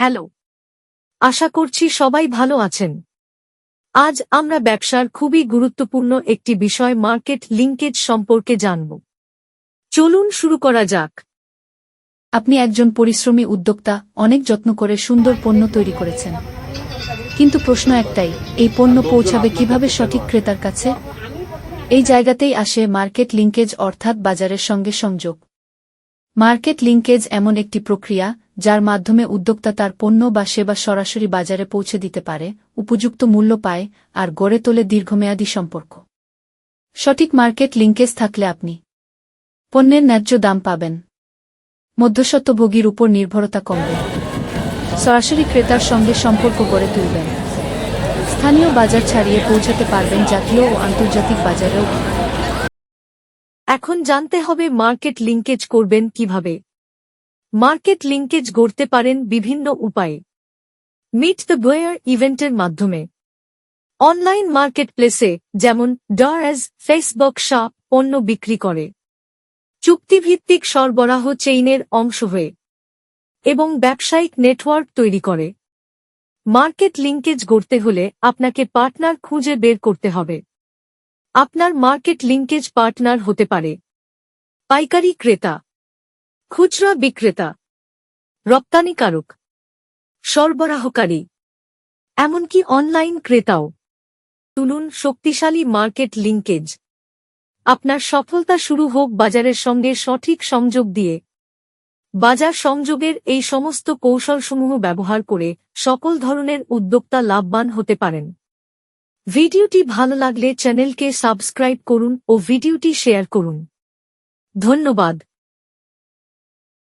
Hello. আশা করছি সবাই ভালো আছেন। আজ আমরা ব্যবসার খুবই গুরুত্বপূর্ণ একটি বিষয় মার্কেট লিঙ্কেজ সম্পর্কে জানব। চলুন শুরু করা যাক। আপনি একজন পরিশ্রমী উদ্যোক্তা, অনেক যত্ন করে সুন্দর পণ্য তৈরি করেছেন। কিন্তু প্রশ্ন একটাই, এই পণ্য পৌঁছাবে কীভাবে সঠিক ক্রেতার কাছে? এই জায়গাতেই আসে মার্কেট লিঙ্কেজ অর্থাৎ বাজারের সঙ্গে সংযোগ। মার্কেট লিঙ্কেজ এমন একটি প্রক্রিয়া যার মাধ্যমে উদ্যোক্তা তার পণ্য বা সেবা সরাসরি বাজারে পৌঁছে দিতে পারে, উপযুক্ত মূল্য পায়, আর গড়ে তোলে দীর্ঘমেয়াদী সম্পর্ক। সঠিক মার্কেট লিঙ্কেজ থাকলে আপনি পণ্যের ন্যায্য দাম পাবেন। মধ্যস্বত্বভোগীর উপর নির্ভরতা কমবে। সরাসরি ক্রেতার সঙ্গে সম্পর্ক গড়ে তুলবেন। স্থানীয় বাজার ছাড়িয়ে পৌঁছাতে পারবেন জাতীয় ও আন্তর্জাতিক বাজারেও। এখন জানতে হবে মার্কেট লিঙ্কেজ করবেন কীভাবে। মার্কেট লিঙ্কেজ গড়তে পারেন বিভিন্ন উপায়ে। মিট দ্য বয়ার ইভেন্টের মাধ্যমে। অনলাইন মার্কেট প্লেসে যেমন ডয়াজ ফেসবুক শপ পণ্য বিক্রি করে। চুক্তিভিত্তিক সরবরাহ চেইনের অংশ হয়ে। এবং ব্যবসায়িক নেটওয়ার্ক তৈরি করে। মার্কেট লিঙ্কেজ গড়তে হলে আপনাকে পার্টনার খুঁজে বের করতে হবে। আপনার মার্কেট লিঙ্কেজ পার্টনার হতে পারে। পাইকারি ক্রেতা। খুচরা বিক্রেতা, রপ্তানিকারক, সরবরাহকারী, এমনকি অনলাইন ক্রেতাও। তুলুন শক্তিশালী মার্কেট লিঙ্কেজ। আপনার সফলতা শুরু হোক বাজারের সঙ্গে সঠিক সংযোগ দিয়ে। বাজার সংযোগের এই সমস্ত কৌশলসমূহ ব্যবহার করে সকল ধরনের উদ্যোক্তা লাভবান হতে পারেন। ভিডিওটি ভালো লাগলে চ্যানেলকে সাবস্ক্রাইব করুন ও ভিডিওটি শেয়ার করুন। ধন্যবাদ।